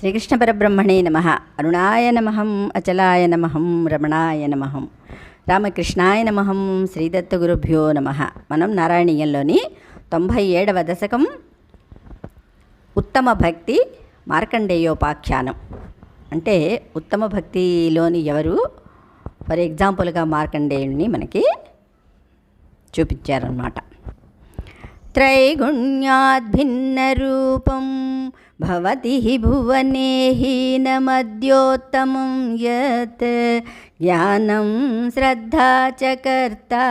శ్రీకృష్ణ పరబ్రహ్మణే నమ. అరుణాయ నమహం అచలాయ నమహం రమణాయ నమహం రామకృష్ణాయ నమహం శ్రీదత్త గురుభ్యో నమ. మనం నారాయణీయంలోని తొంభై ఏడవ దశకం ఉత్తమ భక్తి మార్కండేయోపాఖ్యానం. అంటే ఉత్తమ భక్తిలోని ఎవరు? ఫర్ ఎగ్జాంపుల్గా మార్కండేయుని మనకి చూపించారన్నమాట. त्रैगुण्याद्भिन्नरूपं भवति हि भुवने हीनमद्योत्तमं यत् ज्ञानं श्रद्धा च कर्ता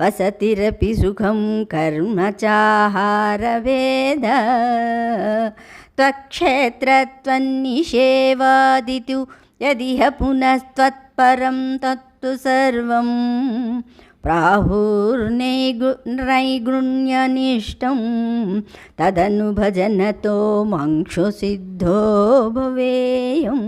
वसतिरपि सुखं कर्म चाहारभेद त्वक्षेत्रत्वन्निषेवादितु यदिह पुनस्त्वत्परं तत्तु सर्वं प्राहुर्नैगृण्यनिष्टं तदनु भजनतो మంక్షుసిద్ధో భవేయం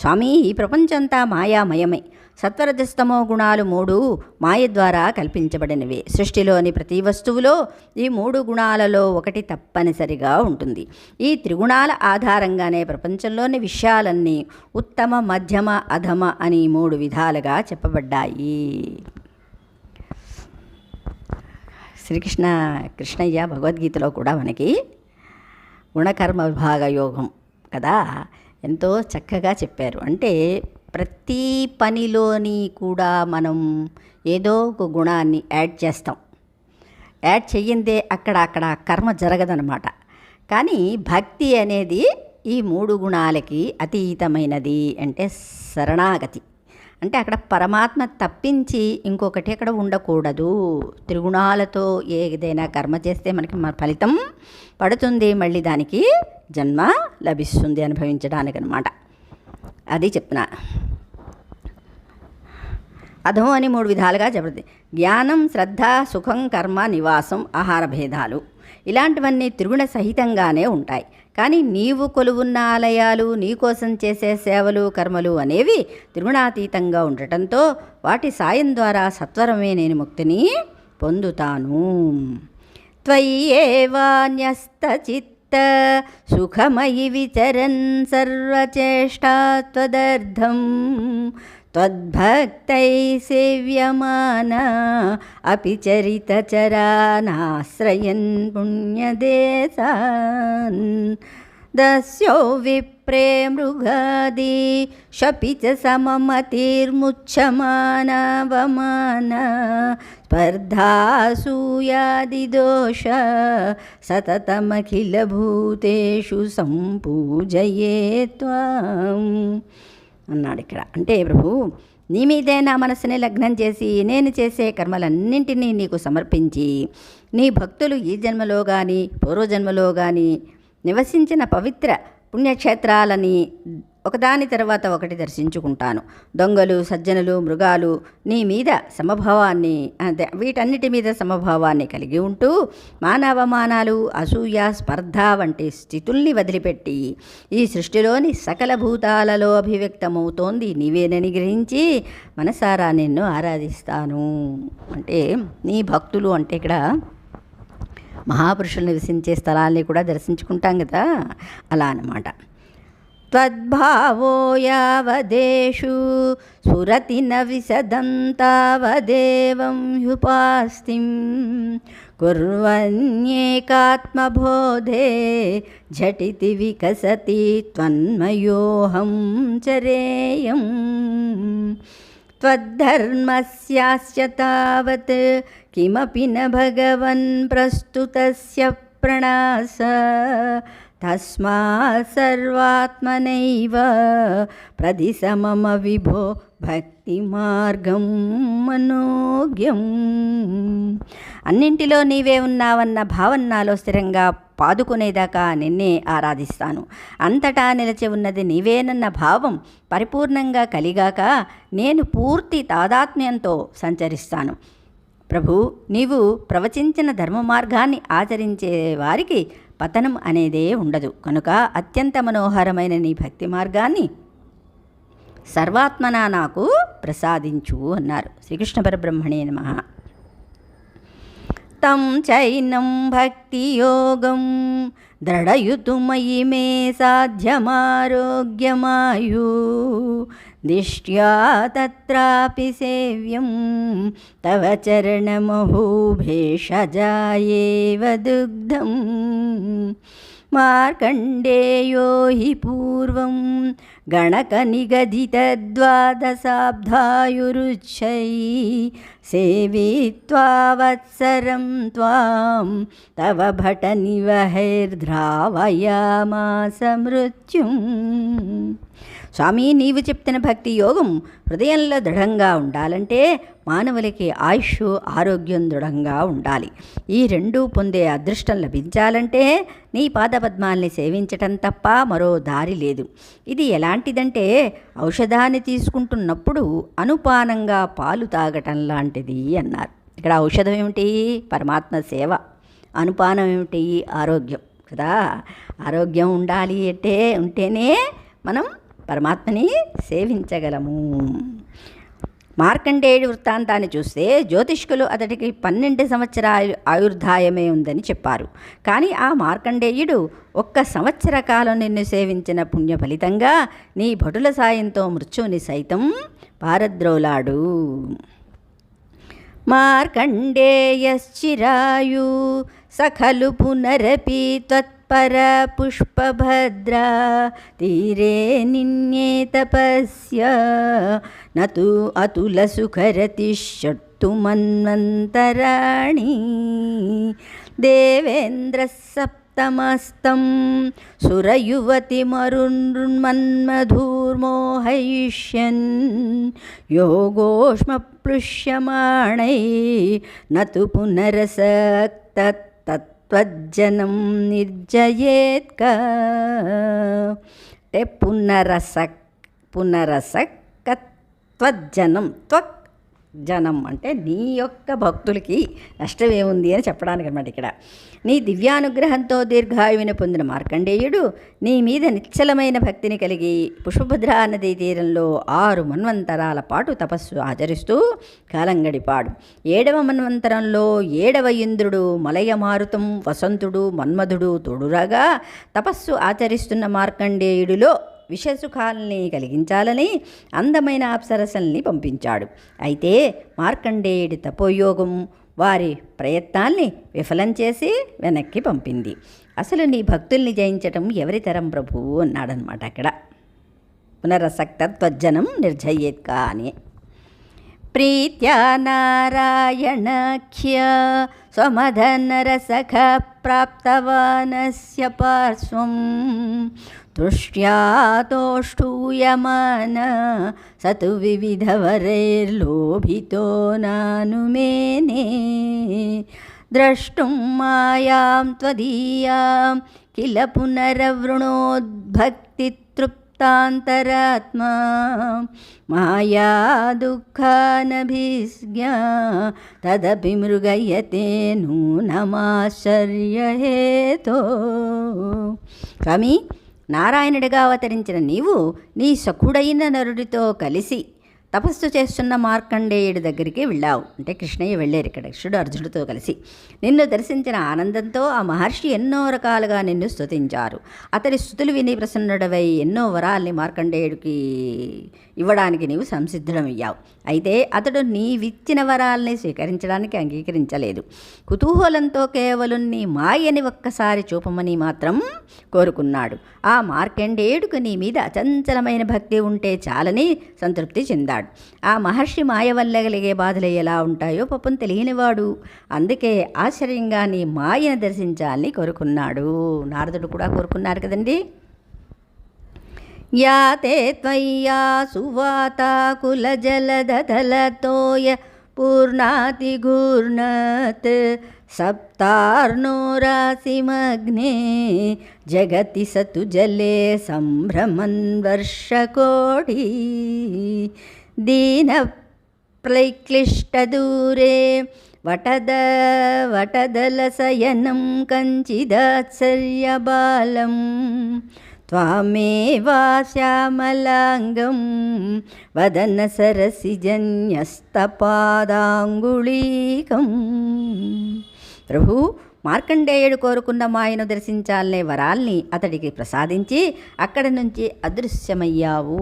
స్వామి ఈ ప్రపంచంతా మాయామయమే సత్వరజస్తమో గుణాలు మూడు మాయ ద్వారా కల్పించబడినవే. సృష్టిలోని ప్రతి వస్తువులో ఈ మూడు గుణాలలో ఒకటి తప్పనిసరిగా ఉంటుంది. ఈ త్రిగుణాల ఆధారంగానే ప్రపంచంలోని విషయాలన్నీ ఉత్తమ మధ్యమ అధమ అని మూడు విధాలుగా చెప్పబడ్డాయి. శ్రీకృష్ణ కృష్ణయ్య భగవద్గీతలో కూడా మనకి గుణకర్మ విభాగ యోగం కదా ఎంతో చక్కగా చెప్పారు. అంటే ప్రతి పనిలోని కూడా మనం ఏదో ఒక గుణాన్ని యాడ్ చేస్తాం. యాడ్ చెయ్యిందే అక్కడ అక్కడ కర్మ జరగదనమాట. కానీ భక్తి అనేది ఈ మూడు గుణాలకి అతీతమైనది అంటే శరణాగతి. అంటే అక్కడ పరమాత్మ తప్పించి ఇంకొకటి అక్కడ ఉండకూడదు. త్రిగుణాలతో ఏదైనా కర్మ చేస్తే మనకి మన ఫలితం పడుతుంది. మళ్ళీ దానికి జన్మ లభిస్తుంది అనుభవించడానికి అనమాట అది చెప్తున్నా. అధం అని మూడు విధాలుగా చెబుతుంది జ్ఞానం శ్రద్ధ సుఖం కర్మ నివాసం ఆహార భేదాలు. ఇలాంటివన్నీ త్రిగుణ సహితంగానే ఉంటాయి. కానీ నీవు కొలువున్న ఆలయాలు నీకోసం చేసే సేవలు కర్మలు అనేవి త్రిగుణాతీతంగా ఉండటంతో వాటి సాయం ద్వారా సత్వరమే నేను ముక్తిని పొందుతాను. త్వయ్యేవాన్యస్తచిత్త సుఖమయి सुखमयि विचरन् सर्वचेष्टात्वदर्थं त्वद्भक्तैः सेव्यमाना अपि चरितचरानाश्रयन् पुण्यदेशान् दस्यो विप्रे मृगादि शपि च सममतिर्मुच्छमानावमाना स्पर्धासूयादिदोष सततमखिलभूतेषु सम्पूजये त्वाम् అన్నాడు ఇక్కడ అంటే ప్రభు నీ మీదే నా మనసుని లగ్నం చేసి నేను చేసే కర్మలన్నింటినీ నీకు సమర్పించి నీ భక్తులు ఈ జన్మలో కానీ పూర్వజన్మలో కానీ నివసించిన పవిత్ర పుణ్యక్షేత్రాలని ఒకదాని తర్వాత ఒకటి దర్శించుకుంటాను. దొంగలు సజ్జనులు మృగాలు నీ మీద సమభావాన్ని అదే వీటన్నిటి మీద సమభావాన్ని కలిగి ఉంటూ మానవమానాలు అసూయ స్పర్ధ వంటి స్థితుల్ని వదిలిపెట్టి ఈ సృష్టిలోని సకల భూతాలలో అభివ్యక్తమవుతోంది. నీవేనని గ్రహించి మనసారా నిన్ను ఆరాధిస్తాను. అంటే నీ భక్తులు అంటే ఇక్కడ మహాపురుషులు నివసించే స్థలాల్ని కూడా దర్శించుకుంటాం కదా? అలా అన్నమాట. त्वद्भावो यावदेषु स्फुरति न विशदं तावदेवं ह्युपास्तिं कुर्वन्येकात्मबोधे झटिति विकसति त्वन्मयोऽहं चरेयम् त्वद्धर्मस्यास्य तावत् किमपि न भगवन् प्रस्तुतस्य प्रणास తస్మా సర్వాత్మనైవ ప్రతిసమమ విభో భక్తి మార్గం మనోగ్యం అన్నింటిలో నీవే ఉన్నావన్న భావన నాలో స్థిరంగా పాదుకునేదాకా నిన్నే ఆరాధిస్తాను. అంతటా నిలిచి ఉన్నది నీవేనన్న భావం పరిపూర్ణంగా కలిగాక నేను పూర్తి తాదాత్మ్యంతో సంచరిస్తాను. ప్రభు నీవు ప్రవచించిన ధర్మ మార్గాన్ని ఆచరించే వారికి పతనం అనేదే ఉండదు. కనుక అత్యంత మనోహరమైన నీ భక్తి మార్గాన్ని సర్వాత్మన నాకు ప్రసాదించు అన్నారు. శ్రీకృష్ణ పరబ్రహ్మణే నమ. తం చైనం భక్తియోగం దృఢయుతుమయి మే సాధ్యమారోగ్యమాయు దిష్ట్యా తత్రాపి సేవ్యం తవ చరణమహోభేషజాయేవ దుగ్ధం మార్కండేయో హి పూర్వం గణకనిగదితద్వాదశాబ్దాయురుచ్చై సేవిత్వా వత్సరం త్వాం తవ భటనివహైర్ధ్రావయామాస మృత్యుం. స్వామి నీవు చెప్తున్న భక్తి యోగం హృదయంలో దృఢంగా ఉండాలంటే మానవులకి ఆయుష్ ఆరోగ్యం దృఢంగా ఉండాలి. ఈ రెండూ పొందే అదృష్టం లభించాలంటే నీ పాదపద్మాల్ని సేవించటం తప్ప మరో దారి లేదు. ఇది ఎలాంటిదంటే ఔషధాన్ని తీసుకుంటున్నప్పుడు అనుపానంగా పాలు తాగటం లాంటిది అన్నారు. ఇక్కడ ఔషధం ఏమిటి? పరమాత్మ సేవ. అనుపానం ఏమిటి? ఆరోగ్యం. కదా? ఆరోగ్యం ఉండాలి అంటే ఉంటేనే మనం పరమాత్మని సేవించగలము. మార్కండేయుడి వృత్తాంతాన్ని చూస్తే జ్యోతిష్కులు అతడికి పన్నెండు సంవత్సరాలు ఆయుర్దాయమే ఉందని చెప్పారు. కానీ ఆ మార్కండేయుడు ఒక్క సంవత్సర కాలం నిన్ను సేవించిన పుణ్య ఫలితంగా నీ భటుల సాయంతో మృత్యుని సైతం పారద్రోలాడు. మార్కండేయశ్చిరాయు సఖలు పునరపి త్వత్పర పుష్పభద్రా తీరే నిన్నే తపస్య నతు అతుల సుఖరతి షట్టు మన్వంతరాణి దేవేంద్ర సప్తమస్తం సురయువతి మరున్మన్మధూర్మోహయిష్యన్ యోగోష్మప్లుష్యమాణై నతు పునరసక్తత్వజ్జనం నిర్జయేత్క. అంటే పునరసక్ పునరసకత్వజ్జనం త్వక్ జనం అంటే నీ యొక్క భక్తులకి నష్టం ఏముంది అని చెప్పడానికి అనమాట ఇక్కడ. నీ దివ్యానుగ్రహంతో దీర్ఘాయువుని పొందిన మార్కండేయుడు నీ మీద నిశ్చలమైన భక్తిని కలిగి పుష్పభద్రా నదీ తీరంలో ఆరు మన్వంతరాల పాటు తపస్సు ఆచరిస్తూ కాలం గడిపాడు. ఏడవ మన్వంతరంలో ఏడవ ఇంద్రుడు మలయమారుతం వసంతుడు మన్మధుడు తోడురాగా తపస్సు ఆచరిస్తున్న మార్కండేయుడిలో విషసుఖాలని కలిగించాలని అందమైన అప్సరసల్ని పంపించాడు. అయితే మార్కండేయుడి తపోయోగం వారి ప్రయత్నాల్ని విఫలం చేసి వెనక్కి పంపింది. అసలు నీ భక్తుల్ని జయించటం ఎవరి తరం ప్రభు? అన్నాడనమాట అక్కడ. పునరసక్త త్వజ్జనం నిర్జయేత్క అని ప్రీత్యా నారాయణఖ్య స్వమధనరసఖ ప్రాప్తవానస్య పార్శ్వం దృష్ట్యాతోష్టూయమాన సతు వివిధవరైర్లోభితో నానుమేనే ద్రష్టుం మాయాం త్వదీయాం కిల పునరవృణోద్భక్తితృప్తాంతరాత్మా మాయా దుఃఖానభిజ్ఞా తదపి మృగయతే నూనమాశ్చర్యహేతో స్వామి నారాయణుడిగా అవతరించిన నీవు నీ సఖుడైన నరుడితో కలిసి తపస్సు చేస్తున్న మార్కండేయుడి దగ్గరికి వెళ్ళావు. అంటే కృష్ణయ్య వెళ్ళారు ఇక్కడ కృష్ణుడు అర్జునుడితో కలిసి. నిన్ను దర్శించిన ఆనందంతో ఆ మహర్షి ఎన్నో రకాలుగా నిన్ను స్తుతించారు. అతడి స్థుతులు విని ప్రసన్నుడవై ఎన్నో వరాల్ని మార్కండేయుడికి ఇవ్వడానికి నీవు సంసిద్ధుడమయ్యావు. అయితే అతడు నీవిచ్చిన వరాల్ని స్వీకరించడానికి అంగీకరించలేదు. కుతూహలంతో కేవలం నీ మాయని ఒక్కసారి చూపమని మాత్రం కోరుకున్నాడు. ఆ మార్కండేయుడికి నీ మీద అచంచలమైన భక్తి ఉంటే చాలని సంతృప్తి చెందాడు. ఆ మహర్షి మాయ వల్ల కలిగే బాధలు ఎలా ఉంటాయో పాపం తెలియనివాడు. అందుకే ఆశ్చర్యంగా నీ మాయను దర్శించాలని కోరుకున్నాడు. నారదుడు కూడా కోరుకున్నారు కదండి? या ते त्वय्या सुवाता सुवाताकुलजलदलतोयपूर्णातिघूर्णत् सप्तार्नो सप्तार्णोरासिमग्ने जगति स तु जले सम्भ्रमन्वर्षकोढी दीनप्रैक्लिष्टदूरे वटद वटदलशयनं कञ्चिदात्सर्यबालम्। త్వమేవా శ్యామలాంగం వదన సరసిజన్యస్తపాదాంగుళీకం ప్రభు మార్కండేయుడు కోరుకున్న మాయను దర్శించాలనే వరాల్ని అతడికి ప్రసాదించి అక్కడి నుంచి అదృశ్యమయ్యావు.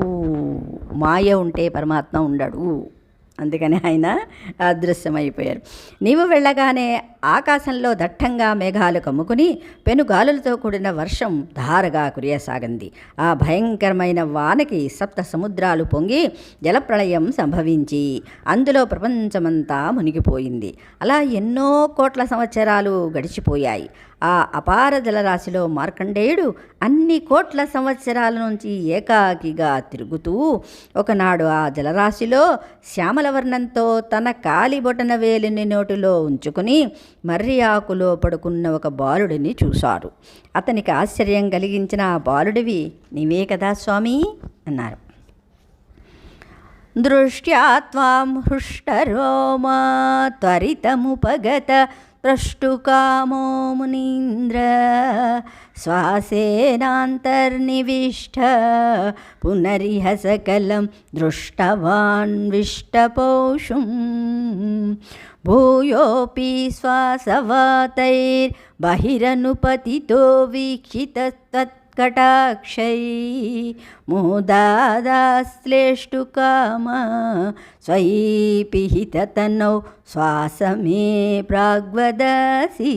మాయ ఉంటే పరమాత్మ ఉండడు. అందుకని ఆయన అదృశ్యమైపోయారు. నీవు వెళ్ళగానే ఆకాశంలో దట్టంగా మేఘాలు కమ్ముకుని పెనుగాలులతో కూడిన వర్షం ధారగా కురియసాగింది. ఆ భయంకరమైన వానకి సప్త సముద్రాలు పొంగి జలప్రళయం సంభవించి అందులో ప్రపంచమంతా మునిగిపోయింది. అలా ఎన్నో కోట్ల సంవత్సరాలు గడిచిపోయాయి. ఆ అపార జలరాశిలో మార్కండేయుడు అన్ని కోట్ల సంవత్సరాల నుంచి ఏకాకిగా తిరుగుతూ ఒకనాడు ఆ జలరాశిలో శ్యామలవర్ణంతో తన కాలిబొటన వేలిని నోటిలో ఉంచుకుని మర్రి ఆకులో పడుకున్న ఒక బాలుడిని చూశారు అతనికి ఆశ్చర్యం కలిగించిన ఆ బాలుడివి నీవే కదా స్వామి? అన్నారు. దృష్ట్యా త్వాం హృష్టరోమా త్వరితముపగత ప్రష్టుకామో మునీంద్ర శ్వాసేనాంతర్నివిష్ట పునరిహ సకలం దృష్టవాన్ విష్టపౌషుం భూయోపి శ్వాసవాతైర్బహిరనుపతితో వీక్షితత్కటాక్షై मोदादाश्लेष्टुकामा स्वयीपिहिततनौ శ్వాసమే ప్రాగ్వదసీత్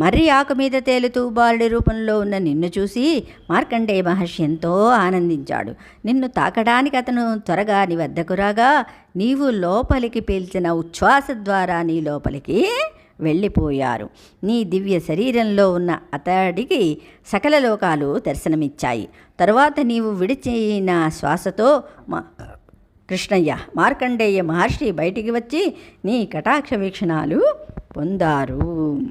మర్రి ఆకు మీద తేలుతూ బాలుడి రూపంలో ఉన్న నిన్ను చూసి మార్కండేయ మహర్షి ఎంతో ఆనందించాడు నిన్ను తాకడానికి అతను త్వరగా నీ వద్దకు రాగా నీవు లోపలికి పీల్చిన ఉచ్ఛ్వాస ద్వారా నీ లోపలికి వెళ్ళిపోయారు. నీ దివ్య శరీరంలో ఉన్న అతడికి సకల లోకాలు దర్శనమిచ్చాయి. తరువాత నీవు విడిచిన శ్వాసతో మా కృష్ణయ్య మార్కండేయ మహర్షి బయటికి వచ్చి నీ కటాక్ష వీక్షణాలు పొందారు.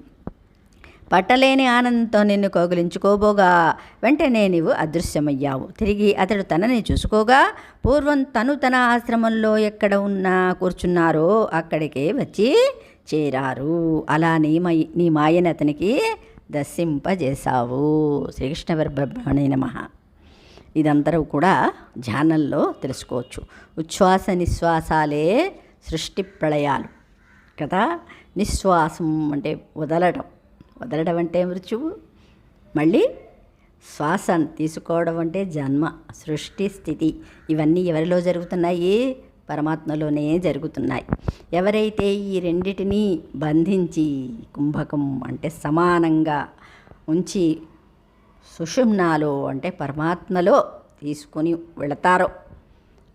పట్టలేని ఆనందంతో నిన్ను కౌగిలించుకోబోగా వెంటనే నీవు అదృశ్యమయ్యావు. తిరిగి అతడు తనని చూసుకోగా పూర్వం తను తన ఆశ్రమంలో ఎక్కడ ఉన్నా కూర్చున్నారో అక్కడికే వచ్చి చేరారు. అలా నీ మై నీ మాయని అతనికి దర్శింపజేశావు. శ్రీకృష్ణ బ్రహ్మణే నమ. ఇదంతరూ కూడా ధ్యానంలో తెలుసుకోవచ్చు. ఉచ్ఛ్వాస నిశ్వాసాలే సృష్టి ప్రళయాలు. కదా? నిశ్వాసం అంటే వదలడం. వదలడం అంటే మృత్యువు. మళ్ళీ శ్వాస తీసుకోవడం అంటే జన్మ సృష్టి స్థితి. ఇవన్నీ ఎవరిలో జరుగుతున్నాయి? పరమాత్మలోనే జరుగుతున్నాయి. ఎవరైతే ఈ రెండిటిని బంధించి కుంభకం అంటే సమానంగా ఉంచి సుషుమ్నాలో అంటే పరమాత్మలో తీసుకొని వెళతారో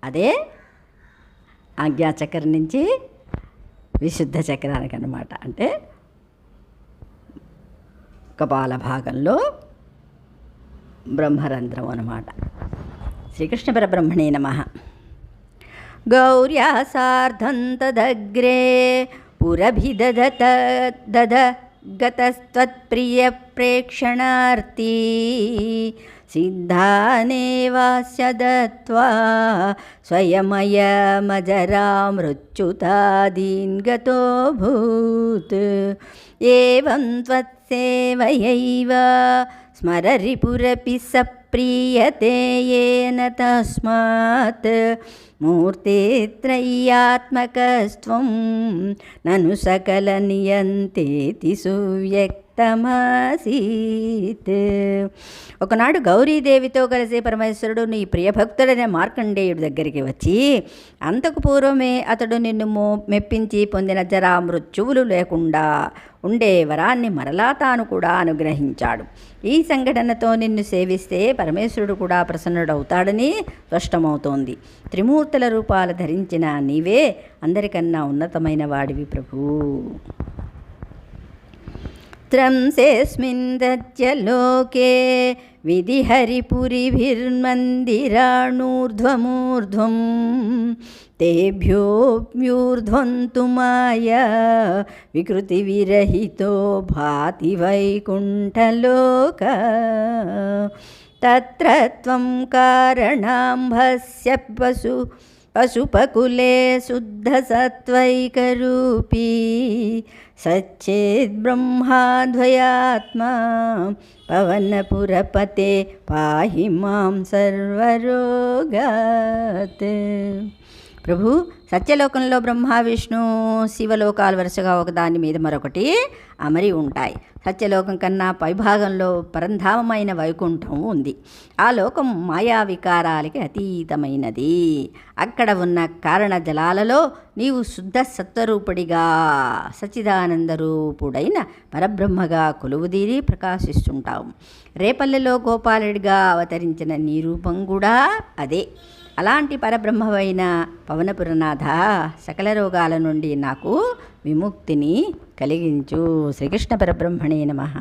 అదే ఆజ్ఞాచక్రం నుంచి విశుద్ధ చక్రానికి అనమాట అంటే కపాల భాగంలో బ్రహ్మరంధ్రం అనమాట శ్రీకృష్ణ పరబ్రహ్మణే నమ. गौर्या सार्धं तदग्रे पुरभिदधत दध गतस्त्वत्प्रियप्रेक्षणार्ती सिद्धानेवास्य दत्त्वा स्वयमयमजरामृच्युतादीन् गतोऽभूत् एवं त्वत्सेवयैव स्मररिपुरपि ప్రీయతే ఏన తస్మాత్ మూర్తిత్రయ్యాత్మకస్త్వం నను సకల నియంతేతి సువ్యక్త తమసీత్ ఒకనాడు గౌరీదేవితో కలిసి పరమేశ్వరుడు నీ ప్రియభక్తుడైన మార్కండేయుడి దగ్గరికి వచ్చి అంతకు పూర్వమే అతడు నిన్ను మో మెప్పించి పొందిన జరా మృత్యువులు లేకుండా ఉండే వరాన్ని మరలా తాను కూడా అనుగ్రహించాడు. ఈ సంఘటనతో నిన్ను సేవిస్తే పరమేశ్వరుడు కూడా ప్రసన్నుడవుతాడని స్పష్టమవుతోంది. త్రిమూర్తుల రూపాలు ధరించిన నీవే అందరికన్నా ఉన్నతమైన వాడివి ప్రభు. త్రంసేస్మిన్ దత్యలోకే. విధిహరిపురిభిర్మందిరాణూర్ధ్వమూర్ధ్వం. తేభ్యోऽప్యూర్ధ్వం తు మాయా వికృతివిరహితో భాతి వైకుంఠలోక తత్ర త్వం కారణాంభస్య పశు పశుపకులే శుద్ధసత్వైకరూపీ సచ్చేద్బ్రహ్మాద్వయాత్మా పవనపురపతే పాహి మాం సర్వరోగాత్ ప్రభు సత్యలోకంలో బ్రహ్మ విష్ణు శివలోకాలు వరుసగా ఒకదాని మీద మరొకటి అమరి ఉంటాయి. సత్యలోకం కన్నా పైభాగంలో పరంధామమైన వైకుంఠం ఉంది. ఆ లోకం మాయా వికారాలకి అతీతమైనది. అక్కడ ఉన్న కారణ జలాలలో నీవు శుద్ధ సత్వరూపుడిగా సచిదానంద రూపుడైన పరబ్రహ్మగా కొలువుదీరి ప్రకాశిస్తుంటావు. రేపల్లెలో గోపాలుడిగా అవతరించిన నీ రూపం కూడా అదే. అలాంటి పరబ్రహ్మవైన పవనపురనాథ సకల రోగాల నుండి నాకు విముక్తిని కలిగించు. శ్రీకృష్ణ పరబ్రహ్మణే నమః.